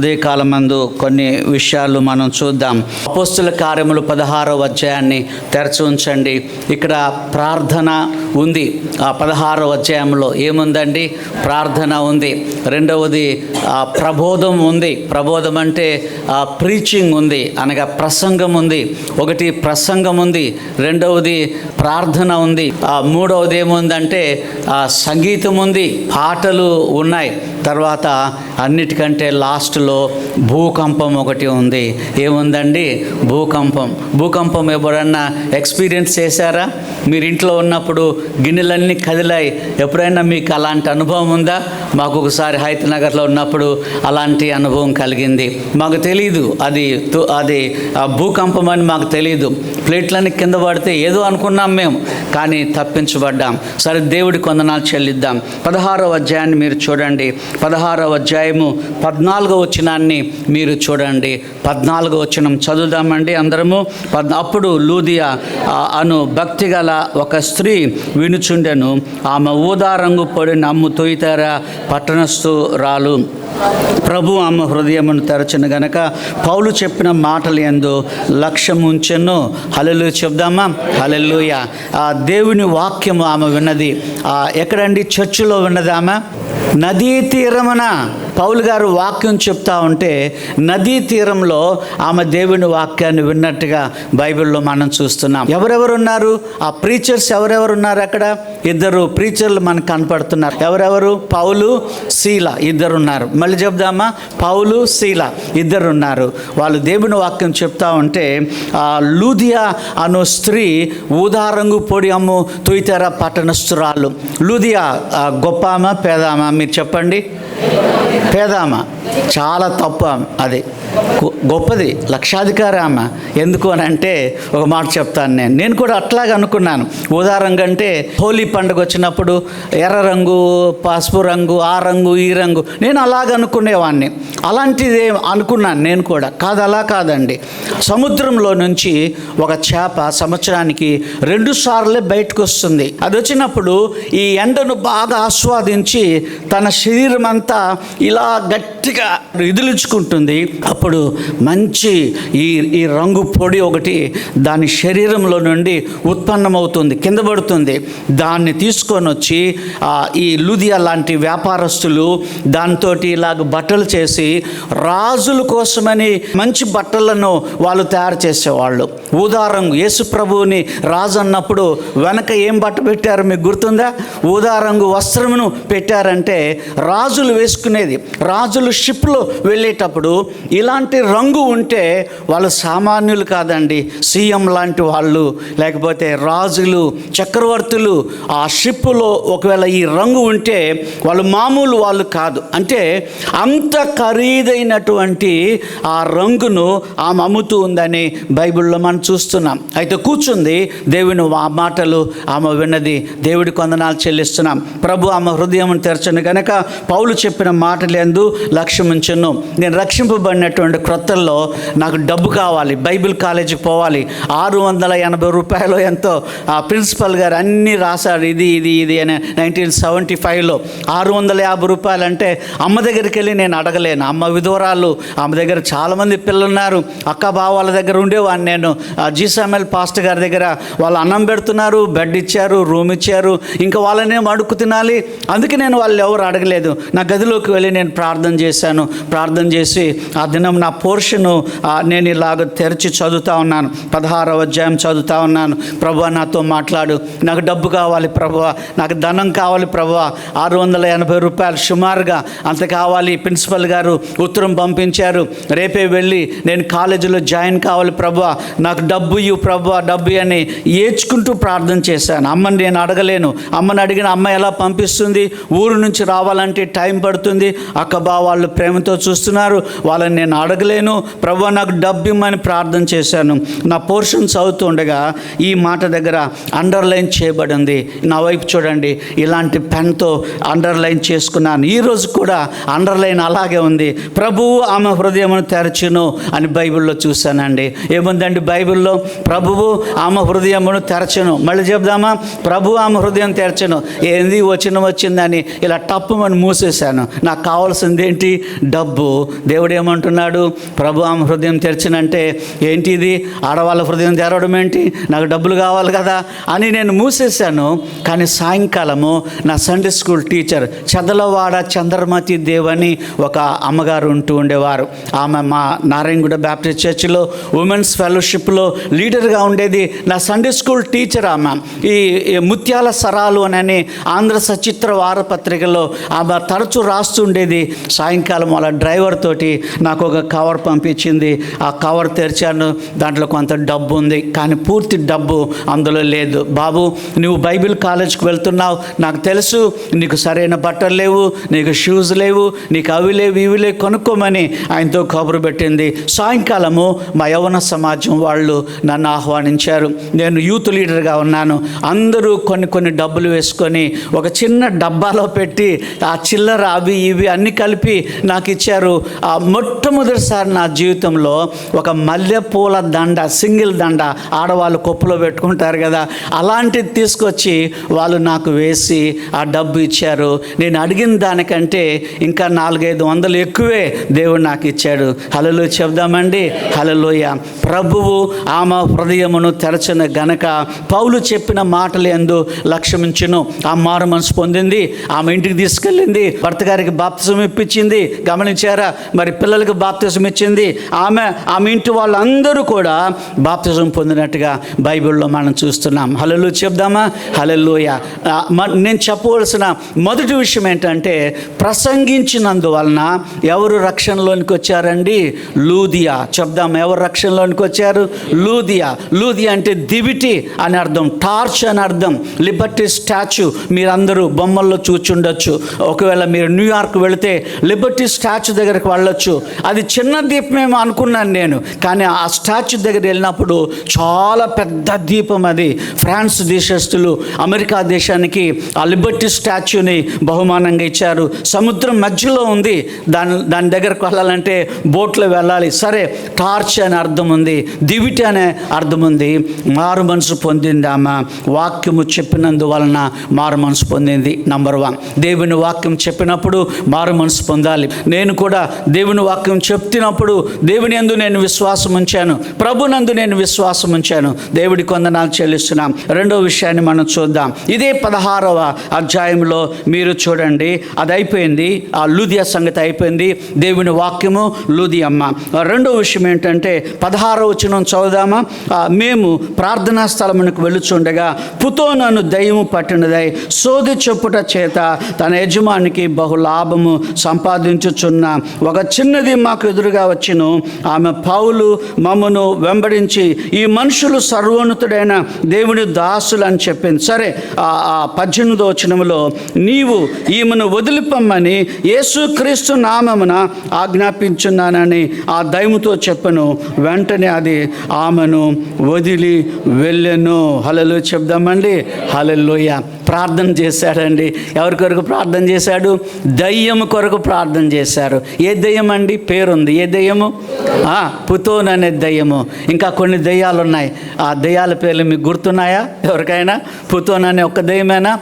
ఉదయకాలం మందు కొన్ని విషయాలు మనం చూద్దాం. అపోస్తుల కార్యములు పదహారో అధ్యాయాన్ని తెరచి ఉంచండి. ఇక్కడ ప్రార్థన ఉంది. ఆ పదహారో అధ్యాయంలో ఏముందండి? ప్రార్థన ఉంది. రెండవది ప్రబోధం ఉంది. ప్రబోధం అంటే ప్రీచింగ్ ఉంది. అనగా ప్రసంగం ఉంది. ఒకటి ప్రసంగం ఉంది. రెండవది ప్రార్థన ఉంది. ఆ, మూడవది ఏముందంటే సంగీతం ఉంది. పాటలు ఉన్నాయి. తర్వాత అన్నిటికంటే లాస్ట్లో భూకంపం ఒకటి ఉంది. ఏముందండి? భూకంపం. భూకంపం ఎవరన్నా ఎక్స్పీరియన్స్ చేశారా? మీరు ఇంట్లో ఉన్నప్పుడు గిన్నెలన్నీ కదిలాయి. ఎప్పుడైనా మీకు అలాంటి అనుభవం ఉందా? మాకు ఒకసారి హైత్ నగర్లో ఉన్నప్పుడు అలాంటి అనుభవం కలిగింది. మాకు తెలియదు అది తు- అది ఆ భూకంపం అని మాకు తెలియదు ప్లేట్లన్నీ కింద పడితే ఏదో అనుకున్నాం మేము కానీ తప్పించబడ్డాం. సరే దేవుడి కొందనాలు చెల్లిద్దాం. పదహారవ అధ్యాయాన్ని మీరు చూడండి. పదహారవ అధ్యాయము పద్నాలుగో వచనాన్ని మీరు చూడండి. పద్నాలుగో వచనం చదువుదామండి అందరము. పద్ అప్పుడు లూదియా అను భక్తి గల ఒక స్త్రీ వినుచుండెను. ఆమె ఊదా రంగు పొడిని అమ్ము తొయ్యితారా పట్టణస్థు రాలు. ప్రభు ఆమె హృదయమును తెరచను గనక పౌలు చెప్పిన మాటలు ఎందు లక్ష్యం ఉంచెను. హలెలు చెప్దామా? హలలుయ ఆ దేవుని వాక్యము ఆమె విన్నది. ఎక్కడండి? చర్చిలో విన్నది ఆమె? నదీ తీరమున. పౌలు గారు వాక్యం చెప్తా ఉంటే నదీ తీరంలో ఆమె దేవుని వాక్యాన్ని విన్నట్టుగా బైబిల్లో మనం చూస్తున్నాం. ఎవరెవరు ఉన్నారు ఆ ప్రీచర్స్ ఎవరెవరు ఉన్నారు అక్కడ? ఇద్దరు ప్రీచర్లు మనకు కనపడుతున్నారు. ఎవరెవరు? పౌలు శీల ఇద్దరు ఉన్నారు మళ్ళీ చెప్దామా? పౌలు శీల ఇద్దరు ఉన్నారు వాళ్ళు దేవుని వాక్యం చెప్తా ఉంటే ఆ లూదియా అను స్త్రీ ఊదారంగు పొడి అమ్ము తుయితెర పట్టణస్థురాలు. లూదియా గొప్ప ఆమె పేదామా మీరు చెప్పండి. పేదామ. చాలా తప్పు ఆమె అది. గొప్పది. లక్షాధికారి ఆమె. ఎందుకు అని అంటే ఒక మాట చెప్తాను నేను. నేను కూడా అట్లాగే అనుకున్నాను. ఉదాహరణగా అంటే హోలీ పండుగ వచ్చినప్పుడు ఎర్ర రంగు పసుపు రంగు ఆ రంగు ఈ రంగు. నేను అలాగ అనుకునేవాడిని అలాంటిదే అనుకున్నాను నేను కూడా. కాదు అలా కాదండి. సముద్రంలో నుంచి ఒక చేప సంవత్సరానికి రెండు సార్లే బయటకు వస్తుంది. అది వచ్చినప్పుడు ఈ ఎండను బాగా ఆస్వాదించి తన శరీరం అంతా ఇలా గట్టిగా ఇదిలించుకుంటుంది. అప్పుడు మంచి ఈ ఈ రంగు పొడి ఒకటి దాని శరీరంలో నుండి ఉత్పన్నమవుతుంది కింద పడుతుంది. దాన్ని తీసుకొని వచ్చి ఈ లుదియా లాంటి వ్యాపారస్తులు దాంతో ఇలాగ బట్టలు చేసి రాజుల కోసమని మంచి బట్టలను వాళ్ళు తయారు చేసేవాళ్ళు. ఊదారంగు యేసు ప్రభువుని రాజు అన్నప్పుడు వెనక ఏం బట్ట పెట్టారు మీకు గుర్తుందా? ఊదారంగు వస్త్రమును పెట్టారంటే రాజులు వేసుకునేది రాజులు షిప్లో వెళ్ళేటప్పుడు ఇలా ఇలాంటి రంగు ఉంటే వాళ్ళు సామాన్యులు కాదండి. సీఎం లాంటి వాళ్ళు లేకపోతే రాజులు చక్రవర్తులు ఆ షిప్పులో ఒకవేళ ఈ రంగు ఉంటే వాళ్ళు మామూలు వాళ్ళు కాదు. అంటే అంత ఖరీదైనటువంటి ఆ రంగును ఆమె అమ్ముతూ ఉందని బైబిల్లో మనం చూస్తున్నాం. అయితే కూర్చుంది దేవుని ఆ మాటలు ఆమె విన్నది. దేవుడి కొందనాలు చెల్లిస్తున్నాం. ప్రభు ఆమె హృదయం తెరచను కనుక పౌలు చెప్పిన మాటలందు లక్ష్యం ఉంచను నేను రక్షింపబడినటువంటి క్రొత్తల్లో నాకు డబ్బు కావాలి బైబిల్ కాలేజీకి పోవాలి. ఆరు వందల ఎనభై రూపాయలు ఎంతో ఆ ప్రిన్సిపల్ గారు అన్నీ రాశారు ఇది ఇది ఇది అని నైన్టీన్ సెవెంటీ ఫైవ్లో. ఆరు వందల యాభై రూపాయలు అంటే అమ్మ దగ్గరికి వెళ్ళి నేను అడగలేను. అమ్మ విధవరాలు ఆమె దగ్గర చాలామంది పిల్లలు ఉన్నారు అక్క బావ వాళ్ళ దగ్గర ఉండేవాడిని నేను. ఆ జీసామెల్ పాస్టర్ గారి దగ్గర వాళ్ళు అన్నం పెడుతున్నారు బెడ్ ఇచ్చారు రూమ్ ఇచ్చారు. ఇంకా వాళ్ళనేం అడుక్కు తినాలి? అందుకే నేను వాళ్ళు ఎవరు అడగలేదు. నా గదిలోకి వెళ్ళి నేను ప్రార్థన చేశాను. ప్రార్థన చేసి ఆ దినం నా పోర్షను నేను ఇలాగ తెరిచి చదువుతా ఉన్నాను. పదహారవ అధ్యాయం చదువుతా ఉన్నాను. ప్రభు నాతో మాట్లాడు. నాకు డబ్బు కావాలి ప్రభు. నాకు ధనం కావాలి ప్రభు. ఆరు వందల ఎనభై రూపాయలు సుమారుగా అంత కావాలి. ప్రిన్సిపల్ గారు ఉత్తరం పంపించారు. రేపే వెళ్ళి నేను కాలేజీలో జాయిన్ కావాలి ప్రభు. నాకు డబ్బు ఇవ్వు ప్రభు. డబ్బు అని ఏడ్చుకుంటూ ప్రార్థన చేశాను. అమ్మని నేను అడగలేను. అమ్మని అడిగిన అమ్మ ఎలా పంపిస్తుంది? ఊరు నుంచి రావాలంటే టైం పడుతుంది. అక్కబా వాళ్ళు ప్రేమతో చూస్తున్నారు. వాళ్ళని నేను అడగలేను. ప్రభు నాకు డబ్బు ఇమ్మని ప్రార్థన చేశాను. నా పోర్షన్ చదువుతుండగా ఈ మాట దగ్గర అండర్లైన్ చేయబడింది. నా వైపు చూడండి ఇలాంటి పెన్తో అండర్లైన్ చేసుకున్నాను. ఈరోజు కూడా అండర్లైన్ అలాగే ఉంది. ప్రభువు ఆమె హృదయమును తెరచును అని బైబిల్లో చూశానండి. ఏముందండి బైబిల్లో? ప్రభువు ఆమె హృదయమును తెరచును. మళ్ళీ చెప్దామా? ప్రభు ఆమె హృదయం తెరచును. ఏంది వచ్చిన వచ్చిందని ఇలా టప్పుమని మూసేశాను. నాకు కావాల్సింది ఏంటి డబ్బు. దేవుడు ఏమంటున్నాడు? ప్రభు ఆమె హృదయం తెరిచినంటే ఏంటిది? ఆడవాళ్ళ హృదయం తెరవడం ఏంటి? నాకు డబ్బులు కావాలి కదా అని నేను మూసేశాను. కానీ సాయంకాలము నా Sunday school teacher Chadalavada Chandramati దేవని ఒక అమ్మగారు ఉంటూ ఉండేవారు. ఆమె మా నారాయణగూడ బ్యాప్టిస్ట్ చర్చిలో ఉమెన్స్ ఫెలోషిప్లో లీడర్గా ఉండేది నా సండే స్కూల్ టీచర్ ఆమె. ఈ ముత్యాల సరాలు అని ఆంధ్ర సచిత్ర వారపత్రికలో ఆమె తరచూ రాస్తుండేది సాయంకాలం అలా డ్రైవర్ తోటి నాకు ఒక కవర్ పంపించింది. ఆ కవర్ తెరిచాను. దాంట్లో కొంత డబ్బు ఉంది. కానీ పూర్తి డబ్బు అందులో లేదు. బాబు నువ్వు బైబిల్ కాలేజ్కి వెళ్తున్నావు. నాకు తెలుసు నీకు సరైన బట్టలు లేవు నీకు షూస్ లేవు నీకు అవి లేవు ఇవి లేవు కొనుక్కోమని ఆయనతో కబురు పెట్టింది. సాయంకాలము మా యవన సమాజం వాళ్ళు నన్ను ఆహ్వానించారు. నేను యూత్ లీడర్గా ఉన్నాను. అందరూ కొన్ని కొన్ని డబ్బులు వేసుకొని ఒక చిన్న డబ్బాలో పెట్టి ఆ చిల్లర అవి ఇవి అన్ని కలిపి నాకు ఇచ్చారు. ఆ మొట్టమొదటిసారి నా జీవితంలో ఒక మల్లెపూల దండ సింగిల్ దండ ఆడవాళ్ళు కొప్పులో పెట్టుకుంటారు కదా అలాంటిది తీసుకొచ్చి వాళ్ళు నాకు వేసి ఆ డబ్బు ఇచ్చారు. నేను అడిగిన దానికంటే ఇంకా నాలుగైదు వందలు ఎక్కువే దేవుడు నాకు ఇచ్చాడు. హలలు చెప్దామండి హలలోయ ప్రభువు ఆమె హృదయమును తెరచిన గనక పౌలు చెప్పిన మాటలు ఎందు లక్ష్యమించును. ఆ మారు మనసు పొందింది ఆమె ఇంటికి తీసుకెళ్ళింది భర్త గారికి బాప్తిజం ఇప్పించింది. గమనించారా? మరి పిల్లలకు బాప్తిజం ఇచ్చింది ఆమె ఆమె ఇంటి వాళ్ళందరూ కూడా బాప్తిజం పొందినట్టుగా బైబిల్లో మనం చూస్తున్నాం. హలలు చెప్దామా? హలలోయ నేను చెప్పవలసిన మొదటి విషయం ఏంటంటే ప్రసంగించినందువలన ఎవరు రక్షణలోనికి వచ్చారండి? లూదియా. చెప్దాం ఎవరు రక్షణలోనికి వచ్చారు? లూదియా. లూదియా అంటే దివిటి అని అర్థం టార్చ్ అని అర్థం. Liberty statue. మీరందరూ బొమ్మల్లో చూచుండొచ్చు. ఒకవేళ మీరు న్యూయార్క్ వెళితే లిబర్టీ స్టాచ్యూ దగ్గరికి వెళ్ళొచ్చు. అది చిన్న దీపమేమో అనుకున్నాను నేను. కానీ ఆ స్టాచ్యూ దగ్గర వెళ్ళినప్పుడు చాలా పెద్ద దీపం అది. ఫ్రాన్స్ దేశస్తులు అమెరికా దేశానికి ఆ లిబర్టీ స్టాచ్యూని బహుమానంగా ఇచ్చారు. సముద్రం మధ్యలో ఉంది. దాని దాని దగ్గరకు వెళ్ళాలంటే బోట్లో వెళ్ళాలి. సరే టార్చ్ అనే అర్థం ఉంది. దివిటి అనే అర్థం ఉంది. మారు మనసు పొందింది ఆమె. వాక్యము చెప్పినందువలన మారు మనసు పొందింది. నంబర్ వన్ దేవుని వాక్యం చెప్పినప్పుడు మారు మనసు పొందాలి. నేను కూడా దేవుని వాక్యం చెప్తున్నప్పుడు దేవుని అందు నేను విశ్వాసం ఉంచాను ప్రభునందు నేను విశ్వాసం ఉంచాను. దేవుడి కొందనాలు చెల్లిస్తున్నాం. రెండో విషయాన్ని మనం చూద్దాం. ఇదే పదహారవ అధ్యాయంలో మీరు చూడండి. అది అయిపోయింది. ఆ లూదియా సంగతి అయిపోయింది. దేవుని వాక్యము లూదియమ్మ. రెండో విషయం ఏంటంటే పదహారవ వచనం చదువుదామా? మేము ప్రార్థనా స్థలమునకు వెళుచుండగా పుతో నన్ను దయ్యము పట్టినదై సోది చెప్పుట చేత తన యజమానికి బహు లాభము సంపాదించుచున్న ఒక చిన్నది మాకు ఎదురుగా వచ్చిను. ఆమె పౌలు మమ్మను వెంబడించి ఈ మనుషులు సర్వోన్నతుడైన దేవుని దాసులు అని చెప్పింది. సరే ఆ ఆ పద్దెనిమిదో వచనములో నీవు ఈమెను వదిలిపమ్మని యేసుక్రీస్తు నామమున ఆజ్ఞాపించున్నానని ఆ దైముతో చెప్పను. వెంటనే అది ఆమెను వదిలి వెళ్ళెను. హలలు చెప్దామండి. హలలోయ ప్రార్థన చేశాడండి. ఎవరి కొరకు ప్రార్థన చేశాడు? దయ్యము కొరకు ప్రార్థన చేశారు. ఏ దయ్యం అండి పేరుంది. ఏ దయ్యము? పుతోన్ అనే దయ్యము. ఇంకా కొన్ని దయ్యాలు ఉన్నాయి ఆ దయ్యాల పేర్లు మీకు గుర్తున్నాయా? ఎవరికైనా? పుతోన్ అనే ఒక దయ్యమేనా?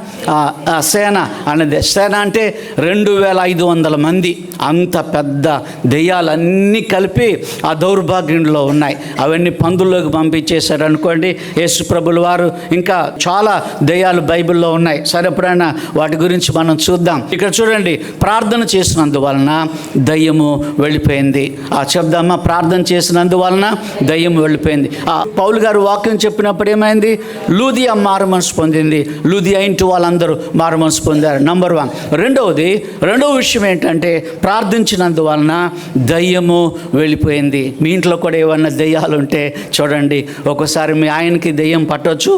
సేన అనేది. సేన అంటే రెండు వేల ఐదు వందల మంది. అంత పెద్ద దెయ్యాలన్నీ కలిపి ఆ దౌర్భాగ్యంలో ఉన్నాయి. అవన్నీ పందుల్లోకి పంపించేశారు అనుకోండి. యేసు ప్రభుల వారు ఇంకా చాలా దెయ్యాలు బైబిల్లో ఉన్నాయి. సరే ఎప్పుడైనా వాటి గురించి మనం చూద్దాం. ఇక్కడ చూడండి ప్రార్థన చేసినందువలన దయ్యము వెళ్ళిపోయింది. ఆ చెప్దామా? ప్రార్థన చేసినందువలన దయ్యం వెళ్ళిపోయింది. ఆ పౌలు గారు వాక్యం చెప్పినప్పుడు ఏమైంది? లూదియా మారు మనసు పొందింది. లూదియా ఇంటి వాళ్ళందరూ మారు మనసు పొందారు. నంబర్ వన్ రెండవది రెండవ విషయం ఏంటంటే ప్రార్థించినందువలన దయ్యము వెళ్ళిపోయింది. మీ ఇంట్లో కూడా ఏమన్నా దయ్యాలు ఉంటే చూడండి. ఒక్కోసారి మీ ఆయనకి దయ్యం పట్టవచ్చు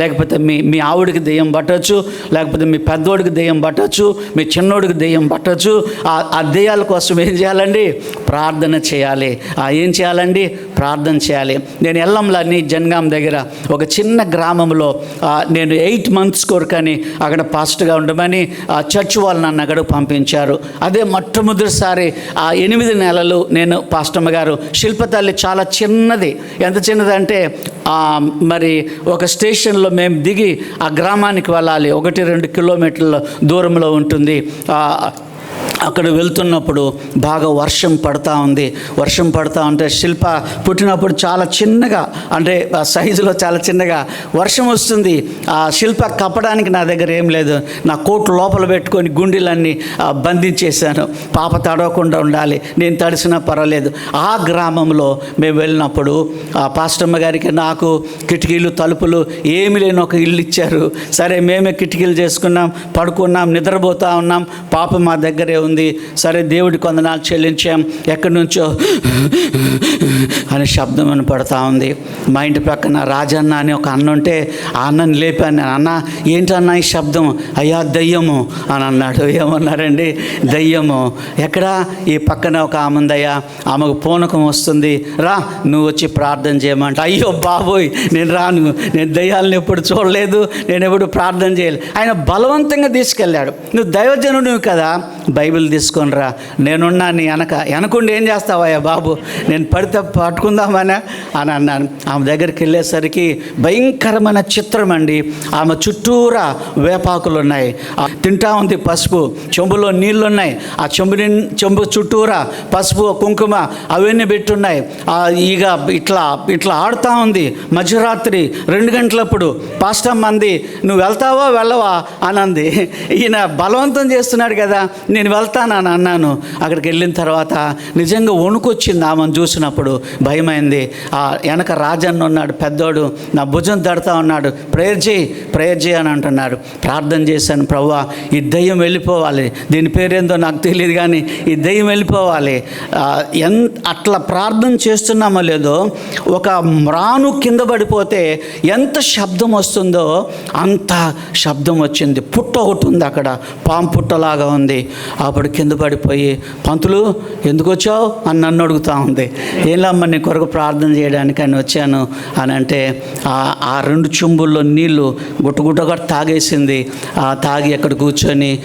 లేకపోతే మీ మీ ఆవిడకి దయ్యం పట్టవచ్చు పట్టచ్చు లేకపోతే మీ పెద్దోడికి దెయ్యం పట్టచ్చు మీ చిన్నోడికి దెయ్యం పట్టచ్చు. ఆ ఆ దెయ్యాల కోసం ఏం చేయాలండి? ప్రార్థన చేయాలి. ఏం చేయాలండి? ప్రార్థన చేయాలి. నేను ఎల్లంలని జన్గాం దగ్గర ఒక చిన్న గ్రామంలో నేను ఎయిట్ మంత్స్ కొరకని అక్కడ పాస్ట్గా ఉండమని ఆ చర్చ్ వాళ్ళు నన్ను అక్కడికి పంపించారు. అదే మొట్టమొదటిసారి ఆ ఎనిమిది నెలలు నేను పాస్టమ్మ గారు శిల్పతల్లి చాలా చిన్నది. ఎంత చిన్నదంటే అంటే మరి ఒక స్టేషన్లో మేము దిగి ఆ గ్రామానికి వెళ్ళాలి. ఒకటి రెండు కిలోమీటర్ల దూరంలో ఉంటుంది. అక్కడ వెళ్తున్నప్పుడు బాగా వర్షం పడతా ఉంది. వర్షం పడతా ఉంటే శిల్ప పుట్టినప్పుడు చాలా చిన్నగా అంటే ఆ సైజులో చాలా చిన్నగా వర్షం వస్తుంది. ఆ శిల్ప కప్పడానికి నా దగ్గర ఏం లేదు. నా కోట్ లోపల పెట్టుకొని గుండెలన్నీ బంధించేశాను. పాప తడవకుండా ఉండాలి. నేను తడిసినా పర్వాలేదు. ఆ గ్రామంలో మేము వెళ్ళినప్పుడు ఆ పాస్టమ్మ గారికి నాకు కిటికీలు తలుపులు ఏమి లేని ఒక ఇల్లు ఇచ్చారు. సరే మేమే కిటికీలు చేసుకున్నాం పడుకున్నాం నిద్రపోతా ఉన్నాం. పాప మా దగ్గరే ఉంది. సరే దేవుడి కొందనాలు చెల్లించాం. ఎక్కడి నుంచో అనే శబ్దం వినపడతా ఉంది. మా ఇంటి పక్కన రాజన్న అని ఒక అన్న ఉంటే ఆ అన్నని లేపాను నేను. అన్న ఏంటన్నా ఈ శబ్దం? అయ్యా దయ్యము. అని అన్నాడు. ఏమన్నారండి దయ్యము. ఎక్కడ? ఈ పక్కన ఒక ఆమె ఉందయ్యా. ఆమెకు పూనకం వస్తుంది. రా నువ్వు వచ్చి ప్రార్థన చేయమంట. అయ్యో బాబోయ్ నేను రాను. నేను దయ్యాలను ఎప్పుడు చూడలేదు. నేను ఎప్పుడు ప్రార్థన చేయలేదు. ఆయన బలవంతంగా తీసుకెళ్ళాడు. నువ్వు దైవజనుడు కదా. బైబిల్ తీసుకొని రా నేనున్నా నీ వెనక వెనకుండి ఏం చేస్తావయ్యా బాబు? నేను పడితే పట్టుకుందామనే అని అన్నాను. ఆమె దగ్గరికి వెళ్ళేసరికి భయంకరమైన చిత్రం అండి. ఆమె చుట్టూరా వేపాకులు ఉన్నాయి ఆ తింటా ఉంది పసుపు చెంబులో నీళ్ళు ఉన్నాయి ఆ చెంబు చెంబు చుట్టూరా పసుపు కుంకుమ అవన్నీ పెట్టున్నాయి. ఇక ఈగ ఇట్లా ఇట్లా ఆడుతూ ఉంది. మధ్యరాత్రి రెండు గంటలప్పుడు పాస్టమ్ అంది నువ్వు వెళ్తావా వెళ్ళవా? అని అంది. ఈయన బలవంతం చేస్తున్నాడు కదా. నేను వెళ్తానని అన్నాను. అక్కడికి వెళ్ళిన తర్వాత నిజంగా వణుకొచ్చింది ఆమెను చూసినప్పుడు భయమైంది. ఆ వెనక రాజన్న ఉన్నాడు పెద్దోడు నా భుజం తడతా ఉన్నాడు. ప్రేయర్ చేయి ప్రేయర్ చేయి అని అంటున్నాడు. ప్రార్థన చేశాను ప్రవ్వా ఈ దయ్యం వెళ్ళిపోవాలి. దీని పేరేందో నాకు తెలియదు కానీ ఈ దయ్యం వెళ్ళిపోవాలి. ఎంత అట్లా ప్రార్థన చేస్తున్నామో లేదో ఒక మ్రాను కింద పడిపోతే ఎంత శబ్దం వస్తుందో అంత శబ్దం వచ్చింది. పుట్ట ఒకటి ఉంది అక్కడ పాము పుట్టలాగా ఉంది. అప్పుడు కింద పడిపోయి పంతులు ఎందుకు వచ్చావు? అని నన్ను అడుగుతా ఉంది. ఏంలమ్మ నీ కొరకు ప్రార్థన చేయడానికి అని వచ్చాను. అని అంటే ఆ- రెండు చెంబుల్లో నీళ్ళు గుట్టగుట్టగా తాగేసింది. ఆ తాగి అక్కడ కూర్చొని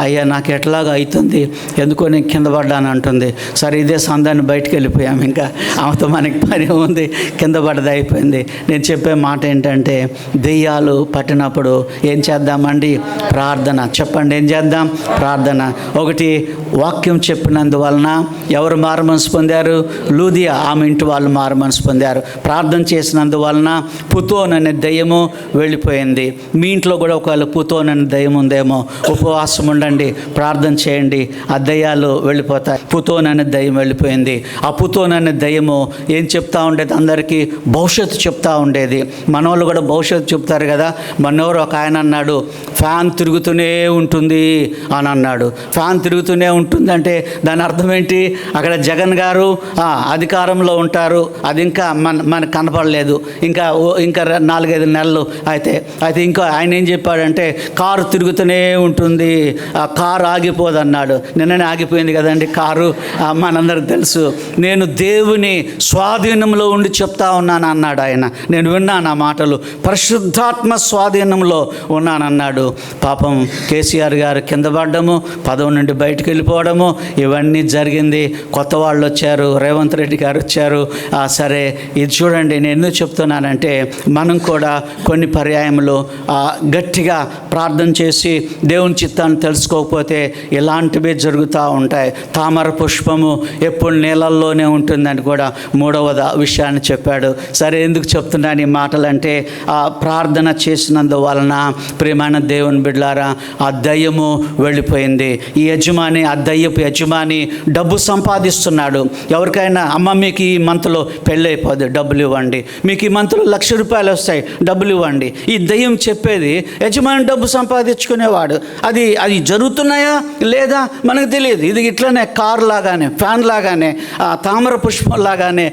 అయ్యా నాకు ఎట్లాగా అవుతుంది ఎందుకో నేను కింద పడ్డాను అంటుంది. సరే ఇదే సందాన్ని బయటకు వెళ్ళిపోయాం ఇంకా. ఆమెతో మనకి పని ఉంది. కింద పడ్డది అయిపోయింది. నేను చెప్పే మాట ఏంటంటే దెయ్యాలు పట్టినప్పుడు ఏం చేద్దామండి? ప్రార్థన. చెప్పండి ఏం చేద్దాం? ప్రార్థన. ఒకటి వాక్యం చెప్పినందువలన ఎవరు మారు మనసు పొందారు? లూదియా ఆమె ఇంటి వాళ్ళు మారు మనసు పొందారు. ప్రార్థన చేసినందువలన పుతోన్ అనే దయ్యము వెళ్ళిపోయింది. మీ ఇంట్లో కూడా ఒకవేళ పుతోన్ అనే దయ్యం ఉందేమో ఉపవాసం ఉండండి ప్రార్థన చేయండి ఆ దయ్యాలు వెళ్ళిపోతాయి. పుతోన్ అనే దయ్యం వెళ్ళిపోయింది. ఆ పుతోన్ అనే దయ్యము ఏం చెప్తా ఉండేది? అందరికీ భవిష్యత్తు చెప్తా ఉండేది. మనోళ్ళు కూడా భవిష్యత్తు చెప్తారు కదా మనోరు ఒక ఆయన అన్నాడు ఫ్యాన్ తిరుగుతూనే ఉంటుంది అని అన్నాడు. ఫ్యాన్ తిరుగుతూనే ఉంటుందంటే దాని అర్థం ఏంటి? అక్కడ జగన్ గారు అధికారంలో ఉంటారు. అది ఇంకా మన మనకు కనపడలేదు. ఇంకా ఓ- ఇంకా నాలుగైదు నెలలు అయితే అయితే ఇంకా ఆయన ఏం చెప్పాడంటే కారు తిరుగుతూనే ఉంటుంది. ఆ కారు ఆగిపోదు అన్నాడు నిన్ననే ఆగిపోయింది కదండి కారు. మనందరికి తెలుసు. నేను దేవుని స్వాధీనంలో ఉండి చెప్తా ఉన్నాను అన్నాడు ఆయన. నేను విన్నాను ఆ మాటలు. పరిశుద్ధాత్మ స్వాధీనంలో ఉన్నానన్నాడు. పాపం కేసీఆర్ గారు కింద పడ్డము పద పదవి నుండి బయటకు వెళ్ళిపోవడము. ఇవన్నీ జరిగింది. కొత్త వాళ్ళు వచ్చారు. రేవంత్ రెడ్డి గారు వచ్చారు. సరే ఇది చూడండి నేను ఎందుకు చెప్తున్నానంటే మనం కూడా కొన్ని పర్యాయములు గట్టిగా ప్రార్థన చేసి దేవుని చిత్తాన్ని తెలుసుకోకపోతే ఇలాంటివి జరుగుతూ ఉంటాయి. తామర పుష్పము ఎప్పుడు నీళ్ళల్లోనే ఉంటుందని కూడా మూడవ విషయాన్ని చెప్పాడు. సరే ఎందుకు చెప్తున్నాను ఈ మాటలంటే ఆ ప్రార్థన చేసినందువలన ప్రియమైన దేవుని బిడ్లారా ఆ దయ్యము వెళ్ళిపోయింది. ఈ యజమాని ఆ దయ్యపు యజమాని డబ్బు సంపాదిస్తున్నాడు. ఎవరికైనా అమ్మ మీకు ఈ మంత్లో పెళ్ళైపోదు డబ్బులు ఇవ్వండి. మీకు ఈ మంత్లో లక్ష రూపాయలు వస్తాయి డబ్బులు ఇవ్వండి. ఈ దయ్యం చెప్పేది యజమాని డబ్బు సంపాదించుకునేవాడు. అది అది జరుగుతున్నాయా లేదా మనకు తెలియదు. ఇది ఇట్లనే కార్ లాగానే ఫ్యాన్ లాగానే ఆ తామర పుష్పం లాగానే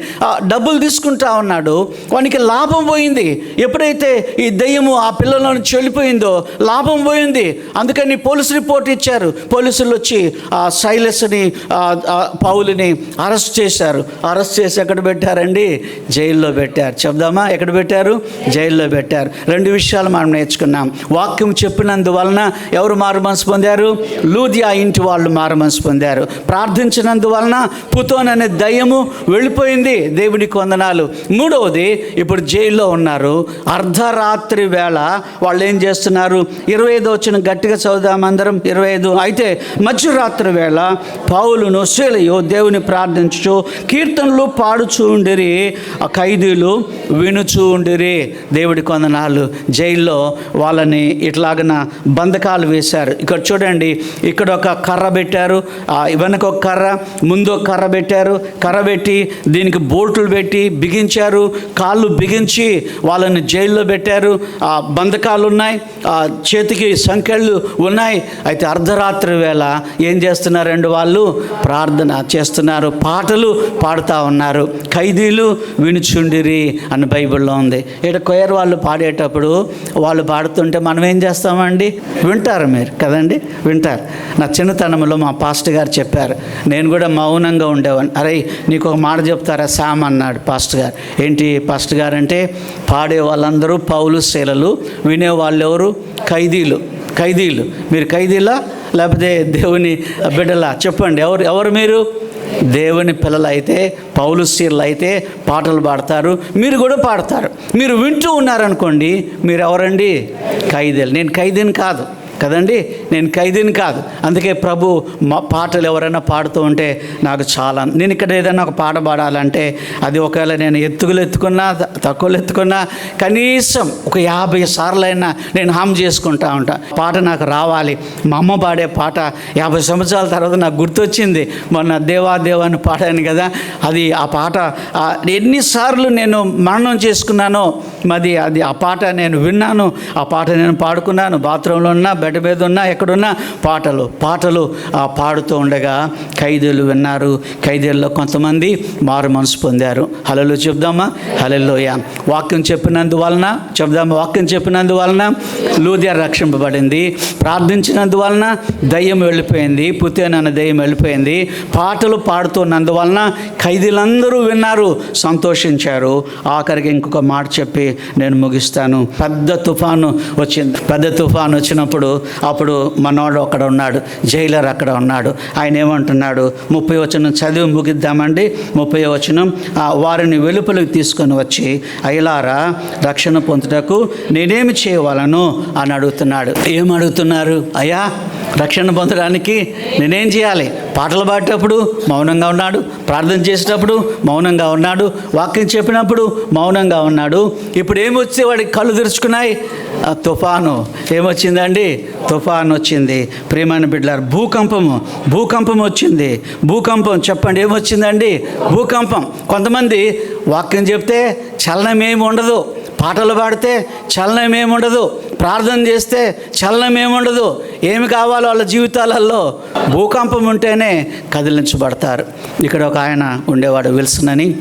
డబ్బులు తీసుకుంటా ఉన్నాడు. వానికి లాభం పోయింది. ఎప్పుడైతే ఈ దయ్యము ఆ పిల్లలను చెల్లిపోయిందో లాభం పోయింది. అందుకని పోలీస్ రిపోర్ట్ ఇచ్చారు. పోలీస్ పోలీసులు వచ్చి ఆ సైలస్ని పౌలిని పౌలుని అరెస్ట్ చేశారు. అరెస్ట్ చేసి ఎక్కడ పెట్టారండి? జైల్లో పెట్టారు. చెప్దామా? ఎక్కడ పెట్టారు? జైల్లో పెట్టారు. రెండు విషయాలు మనం నేర్చుకున్నాం. వాక్యం చెప్పినందువలన ఎవరు మారు మనసు పొందారు? లూదియా ఇంటి వాళ్ళు మారు మనసు పొందారు. ప్రార్థించినందువలన పుతోన్ అనే దయ్యము వెళ్ళిపోయింది. దేవునికి వందనాలు. మూడవది ఇప్పుడు జైల్లో ఉన్నారు. అర్ధరాత్రి వేళ వాళ్ళు ఏం చేస్తున్నారు? ఇరవై ఐదు వచ్చిన గట్టిగా చదువుదాం అందరం. ఇరవై ఐదు. అయితే మధ్యరాత్రి వేళ పావులను శీలయో దేవుని ప్రార్థించు కీర్తనలు పాడుచూ ఉండిరి. ఆ ఖైదీలు వినుచూ ఉండిరి. దేవుడి కొందనాలు జైల్లో వాళ్ళని ఇట్లాగన బంధకాలు వేశారు. ఇక్కడ చూడండి ఇక్కడ ఒక కర్ర పెట్టారు. ఆ వెనక ఒక కర్ర ముందు ఒక కర్ర పెట్టారు. కర్ర పెట్టి దీనికి బోట్లు పెట్టి బిగించారు. కాళ్ళు బిగించి వాళ్ళని జైల్లో పెట్టారు. ఆ బంధకాలు ఉన్నాయి. ఆ చేతికి సంఖ్యలు ఉన్నాయి. అయితే అర్ధరాత్రి వేళ ఏం చేస్తున్నారండి వాళ్ళు? ప్రార్థన చేస్తున్నారు పాటలు పాడుతూ ఉన్నారు. ఖైదీలు వినుచుండిరి అని బైబిల్లో ఉంది. ఇక్కడ కొయర్ వాళ్ళు పాడేటప్పుడు వాళ్ళు పాడుతుంటే మనం ఏం చేస్తామండి? వింటారు మీరు కదండి? వింటారు. నా చిన్నతనంలో మా పాస్టర్ గారు చెప్పారు నేను కూడా మౌనంగా ఉండేవాడిని. అరే నీకు ఒక మాట చెప్తారా? శామ్ అన్నాడు పాస్టర్ గారు. ఏంటి పాస్టర్ గారు అంటే పాడే వాళ్ళందరూ పౌలు శీలలు వినేవాళ్ళు ఎవరు ఖైదీలు. ఖైదీలు. మీరు ఖైదీలా? లేకపోతే దేవుని బిడ్డలా? చెప్పండి. ఎవరు ఎవరు మీరు? దేవుని పిల్లలు అయితే పౌలుశీర్లు అయితే పాటలు పాడతారు. మీరు కూడా పాడతారు. మీరు వింటూ ఉన్నారనుకోండి మీరు ఎవరండి? ఖైదీలు. నేను ఖైదీని కాదు. కదండి? నేను ఖైదీని కాదు. అందుకే ప్రభు మా పాటలు ఎవరైనా పాడుతూ ఉంటే నాకు చాలా నేను ఇక్కడ ఏదైనా ఒక పాట పాడాలంటే అది ఒకవేళ నేను ఎత్తుకులు ఎత్తుకున్నా తక్కువలు ఎత్తుకున్నా కనీసం ఒక యాభై సార్లైనా నేను హామ్ చేసుకుంటా ఉంటా. పాట నాకు రావాలి. మా అమ్మ పాడే పాట యాభై సంవత్సరాల తర్వాత నాకు గుర్తొచ్చింది. మొన్న దేవా దేవా అని పాడాను కదా అది ఆ పాట ఎన్నిసార్లు నేను మరణం చేసుకున్నానో మరి అది ఆ పాట నేను విన్నాను ఆ పాట నేను పాడుకున్నాను బాత్రూంలో ఉన్నా బెడ్ మీద ఉన్నా ఎక్కడున్నా పాటలు పాటలు ఆ పాడుతూ ఉండగా ఖైదీలు విన్నారు. ఖైదీల్లో కొంతమంది మారు మనసు పొందారు. హలలు చెప్దామా? హలలోయ వాక్యం చెప్పినందువలన చెప్దామా? వాక్యం చెప్పినందువలన లూదియా రక్షింపబడింది. ప్రార్థించినందువలన దయ్యం వెళ్ళిపోయింది. పుతేన్ దయ్యం వెళ్ళిపోయింది. పాటలు పాడుతున్నందువలన ఖైదీలందరూ విన్నారు సంతోషించారు. ఆఖరికి ఇంకొక మాట చెప్పి నేను ముగిస్తాను. పెద్ద తుఫాను వచ్చింది. పెద్ద తుఫాను వచ్చినప్పుడు అప్పుడు మనోడు అక్కడ ఉన్నాడు జైలర్ అక్కడ ఉన్నాడు. ఆయన ఏమంటున్నాడు ముప్పై వచనం చదివి ముగిద్దామండి. ముప్పై వచనం "ఆ, వారిని వెలుపలికి తీసుకొని వచ్చి అయ్యలారా రక్షణ పొందుటకు నేనేమి చేయవాలను? అని అడుగుతున్నాడు. ఏం అడుగుతున్నారు? అయ్యా రక్షణ పొందడానికి నేనేం చేయాలి? పాటలు పాడేటప్పుడు మౌనంగా ఉన్నాడు. ప్రార్థన చేసేటప్పుడు మౌనంగా ఉన్నాడు. వాక్యం చెప్పినప్పుడు మౌనంగా ఉన్నాడు. ఇప్పుడు ఏమొచ్చి వాడికి కళ్ళు తెరుచుకున్నాయి? తుఫాను ఏమొచ్చిందండి? తుఫాను వచ్చింది ప్రేమైన బిడ్డలారు భూకంపము భూకంపం వచ్చింది. భూకంపం చెప్పండి ఏమొచ్చిందండి? భూకంపం. కొంతమంది వాక్యం చెప్తే చలనం ఏమి ఉండదు పాటలు పాడితే చలనం ఏమి ఉండదు ప్రార్థన చేస్తే చలనం ఏమి ఉండదు ఏమి కావాలో వాళ్ళ జీవితాలలో? భూకంపం ఉంటేనే కదిలించబడతారు. ఇక్కడ ఒక ఆయన ఉండేవాడు విల్సన్ అని.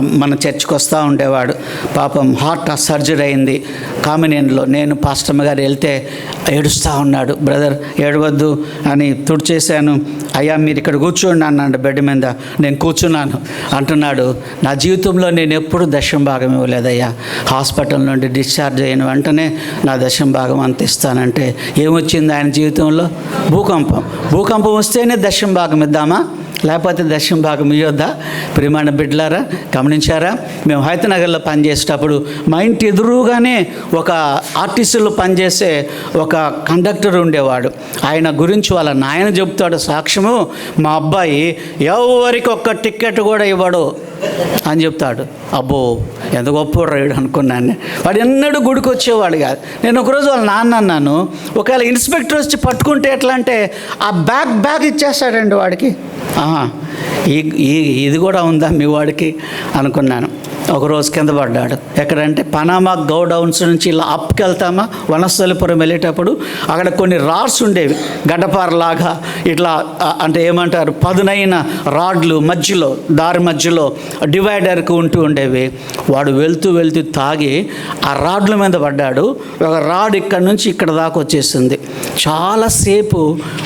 మన చర్చికి వస్తూ ఉండేవాడు. పాపం హార్ట్ సర్జరీ అయింది. కామినేన్లో నేను పాస్టమ్మ గారు వెళ్తే ఏడుస్తూ ఉన్నాడు. బ్రదర్ ఏడవద్దు అని తుడిచేశాను. అయ్యా మీరు ఇక్కడ కూర్చోండి అన్నాడు బెడ్ మీద. నేను కూర్చున్నాను. అంటున్నాడు నా జీవితంలో నేను ఎప్పుడు దశం భాగం ఇవ్వలేదయ్యా. హాస్పిటల్ నుండి డిశ్చార్జ్ అయిన వెంటనే నా దశం భాగం అంత ఇస్తానంటే ఏమొచ్చింది ఆయన జీవితంలో? భూకంపం. భూకంపం వస్తేనే దశం భాగం ఇద్దామా? లేకపోతే దశం భాగం ఇవ్వద్దా ప్రిమాణ బిడ్డలారా గమనించారా? మేము హైతనగర్లో పనిచేసేటప్పుడు మా ఇంటి ఎదురుగానే ఒక ఆర్టీసీలో పనిచేసే ఒక కండక్టర్ ఉండేవాడు. ఆయన గురించి వాళ్ళ నాయన చెప్తాడు సాక్ష్యము మా అబ్బాయి ఎవరికి ఒక్క టికెట్ కూడా ఇవ్వడు అని చెప్తాడు. అబ్బో ఎంత గొప్ప రైడు అనుకున్నాను. వాడు ఎన్నడూ గుడికి వచ్చేవాడు కాదు. నేను ఒకరోజు వాళ్ళ నాన్న అన్నాను ఒకవేళ ఇన్స్పెక్టర్ వచ్చి పట్టుకుంటే ఎట్లా అంటే ఆ బ్యాగ్ బ్యాగ్ ఇచ్చేస్తాడండి వాడికి. ఈ ఇది కూడా ఉందా మీ వాడికి అనుకున్నాను. ఒకరోజు కింద పడ్డాడు. ఎక్కడంటే పనామా గౌడౌన్స్ నుంచి ఇలా అప్కి వెళ్తామా వనస్థలిపురం వెళ్ళేటప్పుడు అక్కడ కొన్ని రాడ్స్ ఉండేవి. గడ్డపారలాగా ఇట్లా అంటే ఏమంటారు పదునైన రాడ్లు మధ్యలో దారి మధ్యలో డివైడర్కి ఉంటూ ఉండేవి. వాడు వెళ్తూ వెళ్తూ తాగి ఆ రాడ్ల మీద పడ్డాడు. ఒక రాడ్ ఇక్కడ నుంచి ఇక్కడ దాకా వచ్చేసింది. చాలాసేపు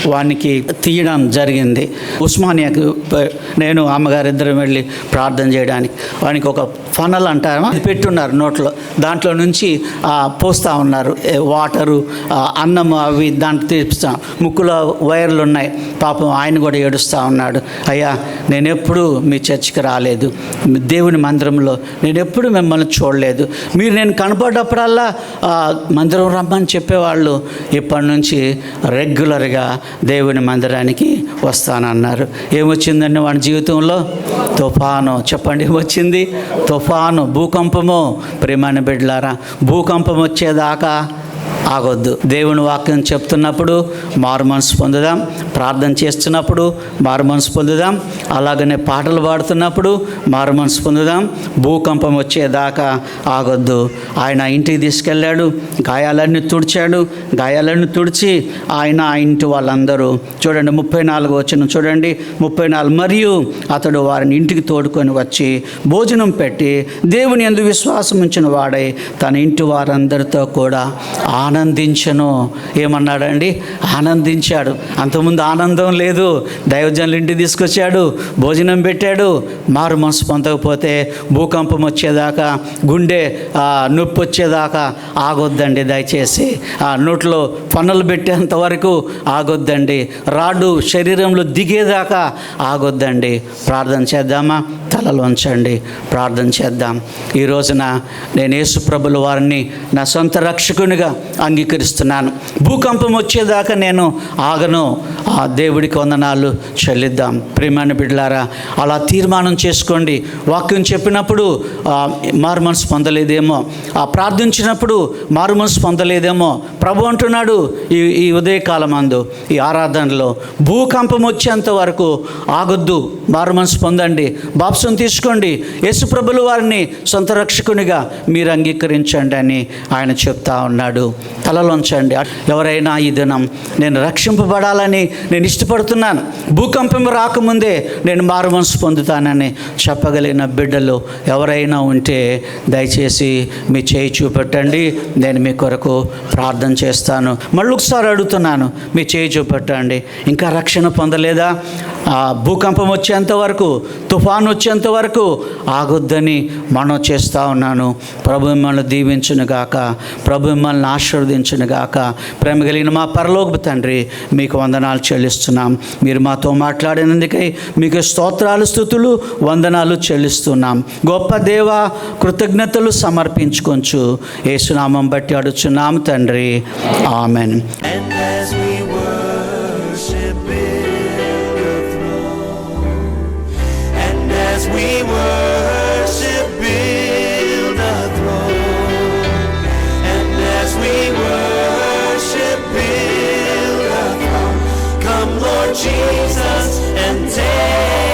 వానికి తీయడం జరిగింది. ఉస్మానియాకి నేను అమ్మగారు ఇద్దరం వెళ్ళి ప్రార్థన చేయడానికి వానికి ఒక ఫనల్ అంటారా అది పెట్టున్నారు నోట్లో. దాంట్లో నుంచి పోస్తూ ఉన్నారు. వాటరు అన్నం అవి దాంట్లో తీపిస్తాం ముక్కులో వైర్లు ఉన్నాయి పాపం ఆయన కూడా ఏడుస్తూ ఉన్నాడు. అయ్యా నేను ఎప్పుడు మీ చర్చికి రాలేదు. దేవుని మందిరంలో నేను ఎప్పుడు మిమ్మల్ని చూడలేదు. మీరు నేను కనపడ్డప్పుడల్లా మందిరం రమ్మని చెప్పేవాళ్ళు ఇప్పటి నుంచి రెగ్యులర్గా దేవుని మందిరానికి వస్తానన్నారు. ఏమొచ్చిందండి వాడి జీవితంలో? తుఫాను. చెప్పండి ఏమొచ్చింది? తుఫాను. తుఫాను భూకంపము. ప్రేమాని బిడ్డలారా భూకంపం వచ్చేదాకా ఆగొద్దు. దేవుని వాక్యం చెప్తున్నప్పుడు మారు మనసు పొందుదాం. ప్రార్థన చేస్తున్నప్పుడు మారు మనసు పొందుదాం. అలాగనే పాటలు పాడుతున్నప్పుడు మారు మనసు పొందుదాం. భూకంపం వచ్చేదాకా ఆగొద్దు. ఆయన ఇంటికి తీసుకెళ్ళాడు. గాయాలన్నీ తుడిచాడు. గాయాలన్నీ తుడిచి ఆయన ఆ ఇంటి వాళ్ళందరూ చూడండి ముప్పై నాలుగు వచ్చిన చూడండి. ముప్పై నాలుగు మరియు అతడు వారిని ఇంటికి తోడుకొని వచ్చి భోజనం పెట్టి దేవుని ఎందు విశ్వాసం ఉంచిన వాడై తన ఇంటి వారందరితో కూడా ఆనందించను? ఏమన్నాడండి? ఆనందించాడు. అంతకుముందు ఆనందం లేదు. దైవజనులు ఇంటికి తీసుకొచ్చాడు. భోజనం పెట్టాడు. మారు మనసు పొందకపోతే భూకంపం వచ్చేదాకా గుండె నొప్పి వచ్చేదాకా ఆగొద్దండి దయచేసి. ఆ నోట్లో పనులు పెట్టేంత వరకు ఆగొద్దండి. రాడు శరీరంలో దిగేదాకా ఆగొద్దండి. ప్రార్థన చేద్దామా? తలలు ఉంచండి. ప్రార్థన చేద్దాం. ఈ రోజున నేను యేసు ప్రభుల వారిని నా సొంత రక్షకునిగా అంగీకరిస్తున్నాను. భూకంపం వచ్చేదాకా నేను ఆగను. ఆ దేవుడికి వందనాలు చెల్లిద్దాం. ప్రేమాన్ని బిడ్డలారా అలా తీర్మానం చేసుకోండి. వాక్యం చెప్పినప్పుడు మారు మనసు పొందలేదేమో. ఆ ప్రార్థించినప్పుడు మారు మనసు పొందలేదేమో. ప్రభు అంటున్నాడు ఈ ఈ ఉదయకాలం అందు ఈ ఆరాధనలో భూకంపం వచ్చేంత వరకు ఆగొద్దు. మారు మనసు పొందండి. బాప్సం తీసుకోండి. యేసుప్రభుల వారిని సొంత రక్షకునిగా మీరు అంగీకరించండి అని ఆయన చెప్తా ఉన్నాడు. తలలోంచండి. ఎవరైనా ఈ దినం నేను రక్షింపబడాలని నేను ఇష్టపడుతున్నాను. భూకంపం రాకముందే నేను మారు మనసు పొందుతానని చెప్పగలిగిన బిడ్డలు ఎవరైనా ఉంటే దయచేసి మీ చేయి చూపెట్టండి. నేను మీ కొరకు ప్రార్థన చేస్తాను. మళ్ళీ ఒకసారి అడుగుతున్నాను మీ చేయి చూపెట్టండి. ఇంకా రక్షణ పొందలేదా? భూకంపం వచ్చేంత వరకు తుఫాను వచ్చేంత వరకు ఆగొద్దని మనం చేస్తూ ఉన్నాను. ప్రభు మిమ్మల్ని దీవించును గాక ప్రభు మిమ్మల్ని ఆశ్ర గాక ప్రేమ కలిగిన మా పరలోక తండ్రి మీకు వందనాలు చెల్లిస్తున్నాం. మీరు మాతో మాట్లాడినందుకై మీకు స్తోత్రాలు స్థుతులు వందనాలు చెల్లిస్తున్నాం. గొప్ప దేవ కృతజ్ఞతలు సమర్పించుకొంచు. ఏసునామం బట్టి అడుచున్నాం తండ్రి. ఆమెన్. Jesus and take.